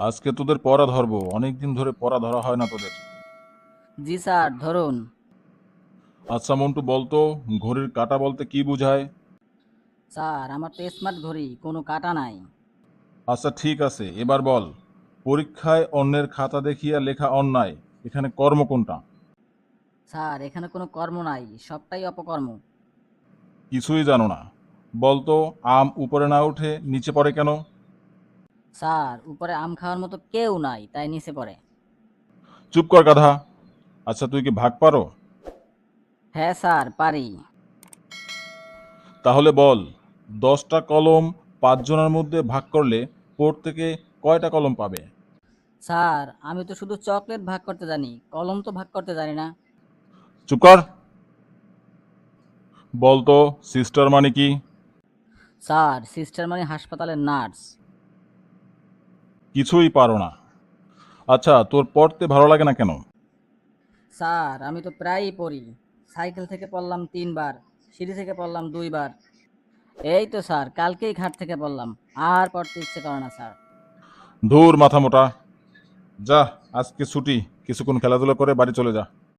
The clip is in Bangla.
আজকে তোদের পড়া ধরবো। অনেকদিন ধরে পড়া ধরা হয় না তোদের। জি স্যার ধরুন। আচ্ছা মন্টু বলতো ঘড়ির কাঁটা বলতে কি বোঝায়? স্যার আমার তো স্মার্ট ঘড়ি কোনো কাটা নাই। আচ্ছা ঠিক আছে এবার বল। পরীক্ষায় অন্যের খাতা দেখিয়া লেখা অন্যায় এখানে কর্ম কোনটা? স্যার এখানে কোনো কর্ম নাই সবটাই অপকর্ম। কিছুই জানো না। বলতো আম উপরে না উঠে নিচে পড়ে কেন? স্যার উপরে আম খাওয়ার মতো কেউ নাই তাই নিচে পড়ে। চুপ কর গাধা। আচ্ছা তুই কি ভাগ পারো? হ্যাঁ স্যার পারি। তাহলে বল দশটা কলম পাঁচজনের মধ্যে ভাগ করলে প্রত্যেকে কয়টা কলম পাবে? স্যার আমি তো শুধু চকলেট ভাগ করতে জানি কলম তো ভাগ করতে জানি না। চুপ কর। বলতো সিস্টার মানে কি? স্যার সিস্টার মানে হাসপাতালের নার্স। কিছুই পারো না। আচ্ছা তোর পড়তে ভালো লাগে না কেন? স্যার আমি তো প্রায়ই পড়ি। সাইকেল থেকে পড়লাম তিনবার সিঁড়ি থেকে পড়লাম দুইবার। এই তো স্যার কালকেই ঘাট থেকে পড়লাম। আর পড়তে ইচ্ছে করে না স্যার। ধুর মাথা মোটা যা আজকে ছুটি। কিছুক্ষণ খেলাধুলা করে বাড়ি চলে যা।